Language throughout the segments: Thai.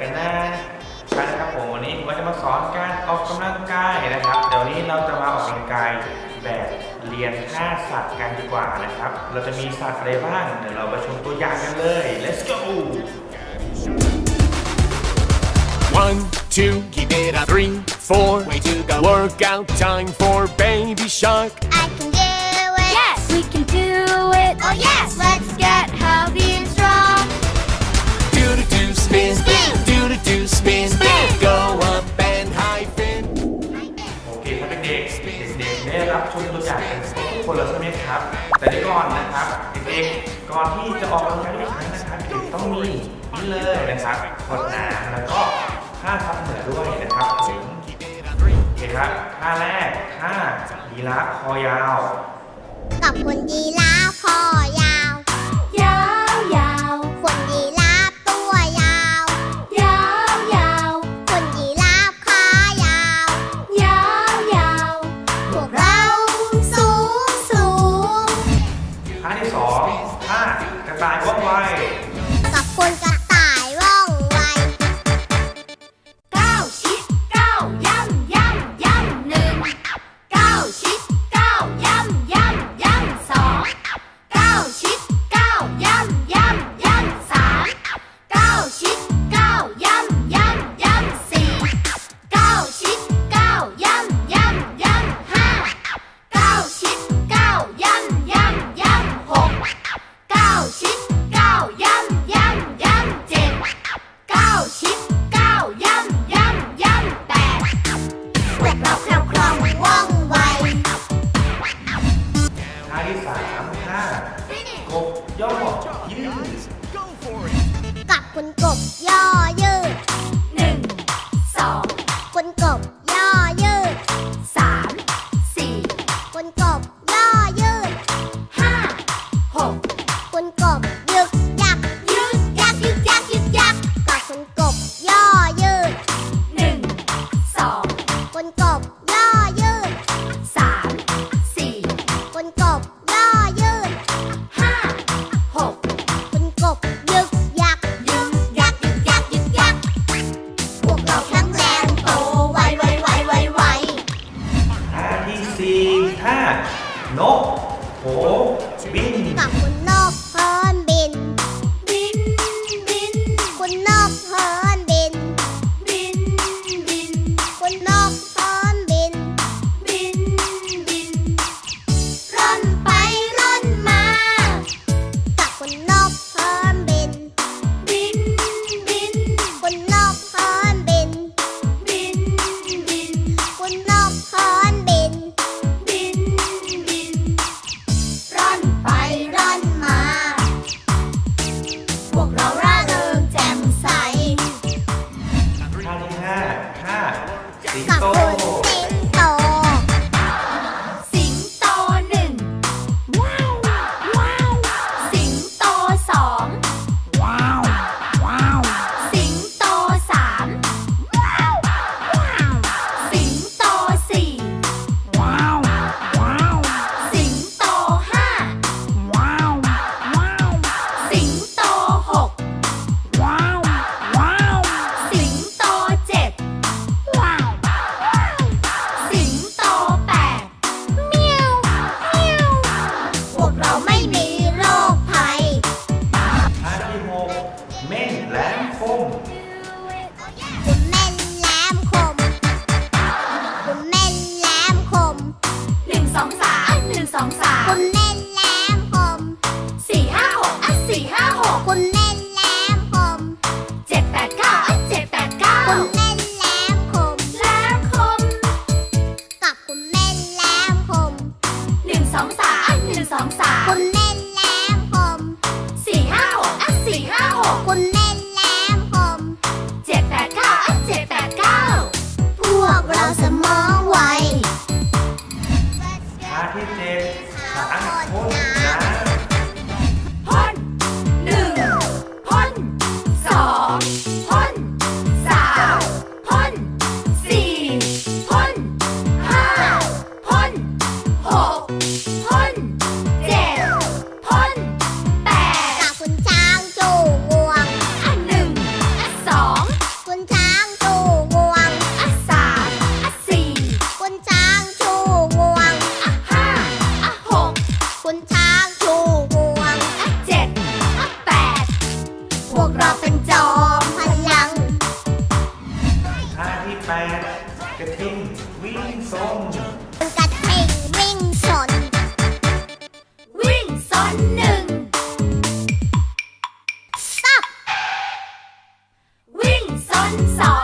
กันนะครับนะครับผมวันนี้ผมจะมาสอนการออกกำลังกายนะครับ เดี๋ยวนี้เราจะมาออกกำลังกายแบบเรียนท่าสัตว์กันดีกว่านะครับ เราจะมีสัตว์อะไรบ้างเดี๋ยวเราไปชมตัวอย่างกันเลย let's go One, two, keep it up three, four. Way to go. Workout time for baby shark. I can do it. Yes, we can do it. Oh yes, let's get healthy and strong. แต่ก่อนนะครับเด็กๆก่อนที่จะออกกำลังกายทุกครั้งนะครับเด็กต้องมีนี่เลยนะครับขวดน้ำแล้วก็ท่าทับเหนือด้วยนะครับโอเคครับท่าแรกท่าดีลาคอยาว กับคุณดีลาคอยา you 清扫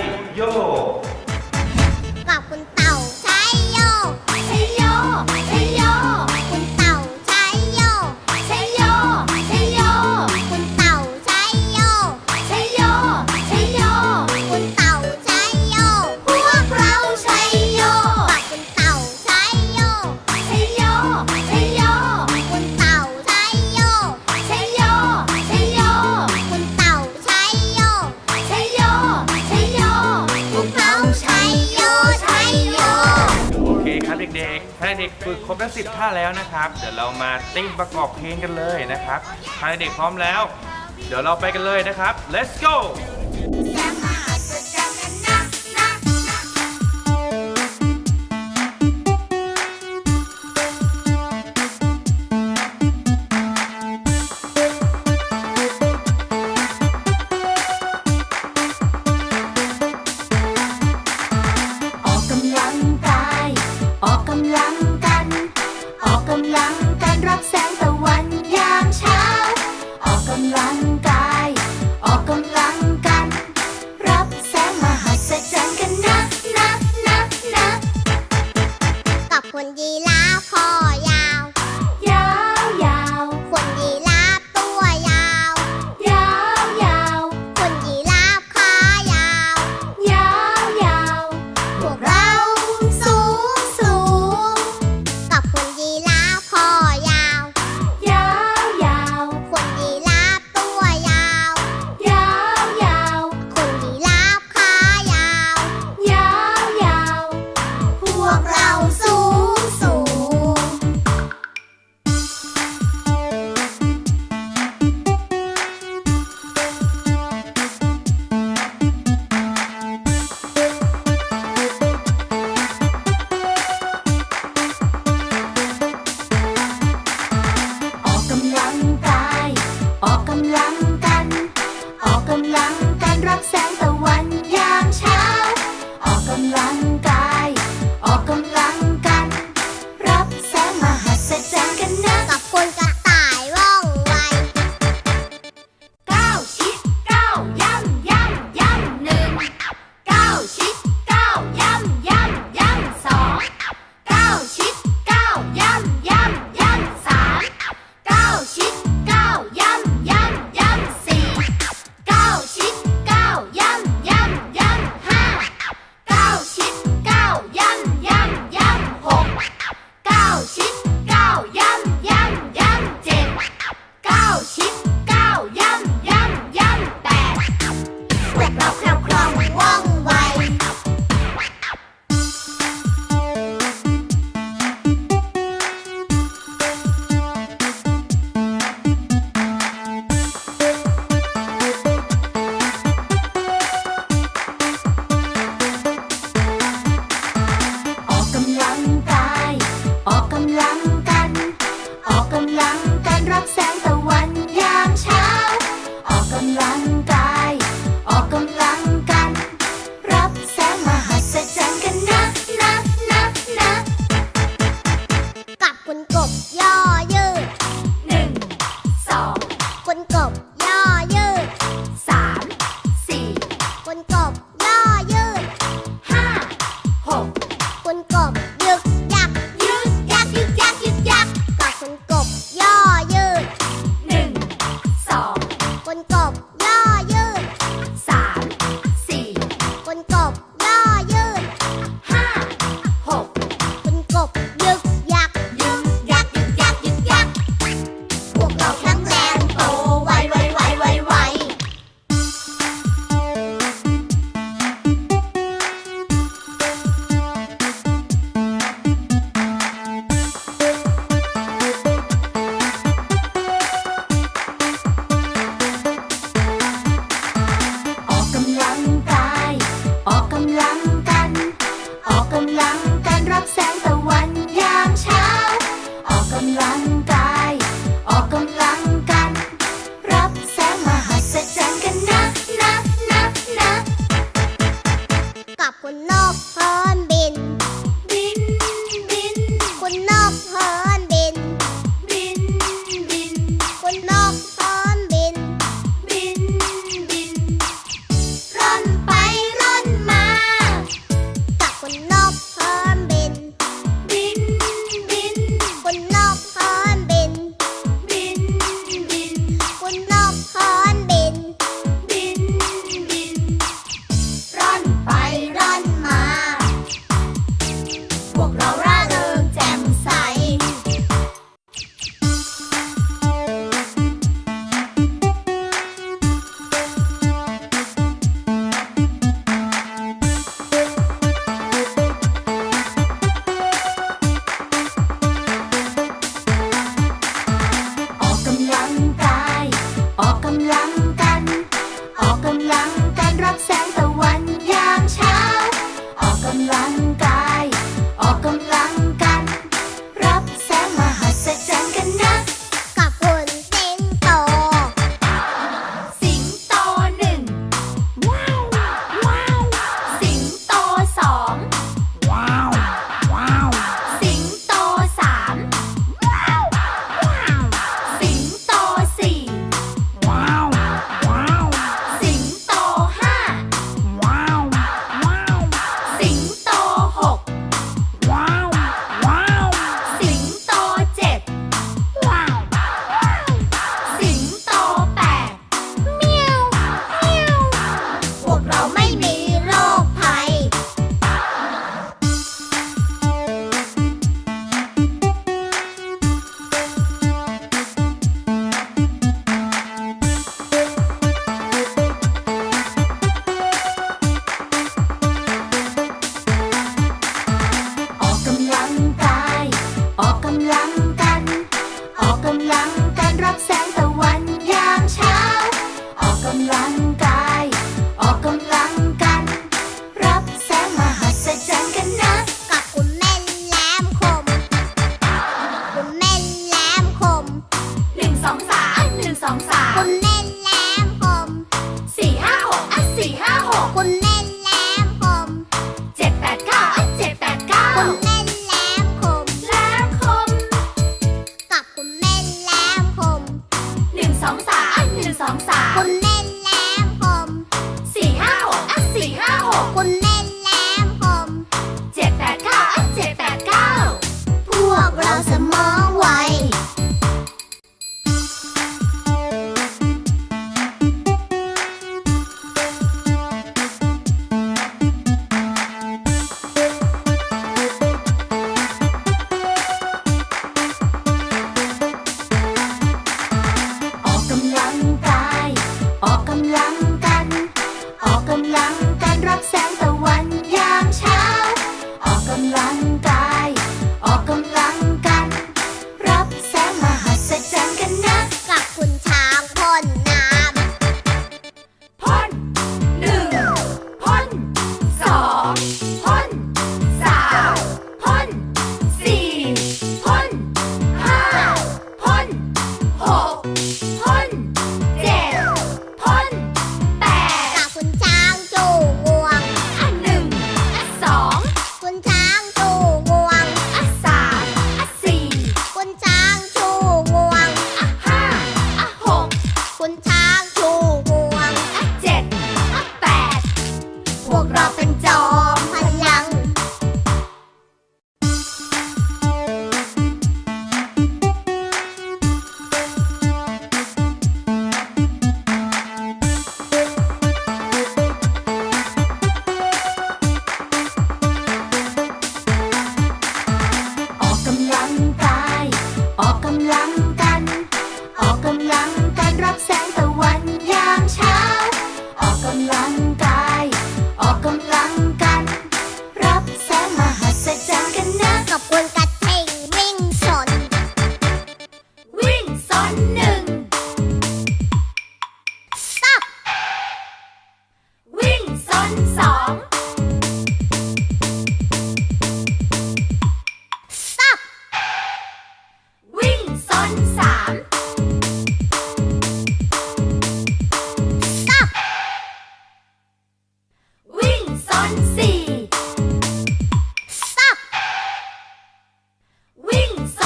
아이요 เด็กฝึกครบทั้งสิบท่าแล้วนะครับ เดี๋ยวเรามาติ้งประกอบเพลงกันเลยนะครับพาเด็กพร้อมแล้ว เดี๋ยวเราไปกันเลยนะครับ let's go ออกกำลังกาย ออกกำลัง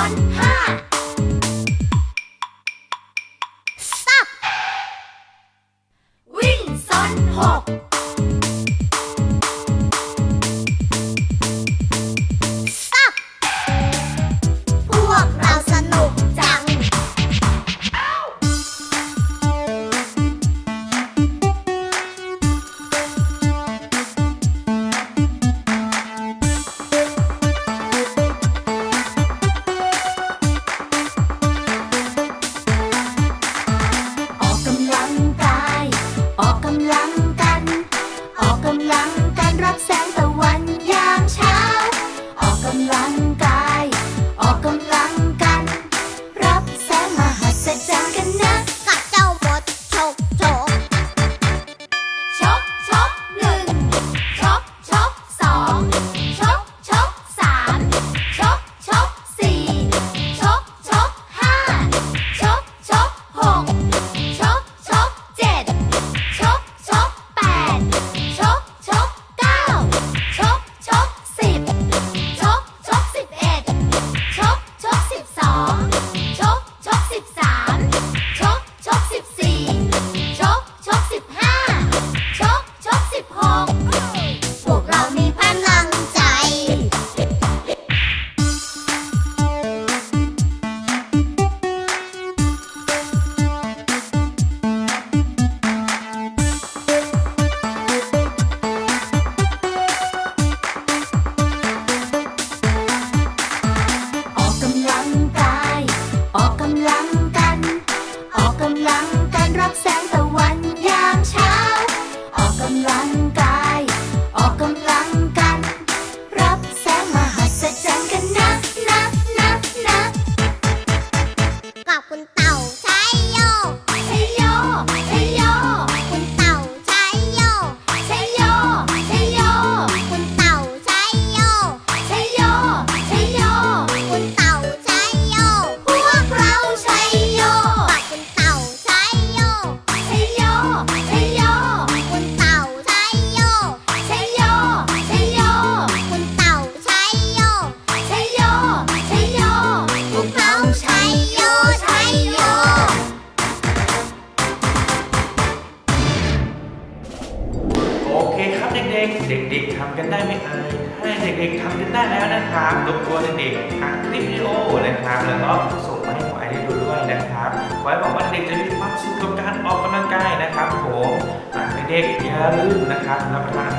วิ่ง รับแสงตะวันยามเช้า ออกกำลัง life. หรืมนะครับรับประทาน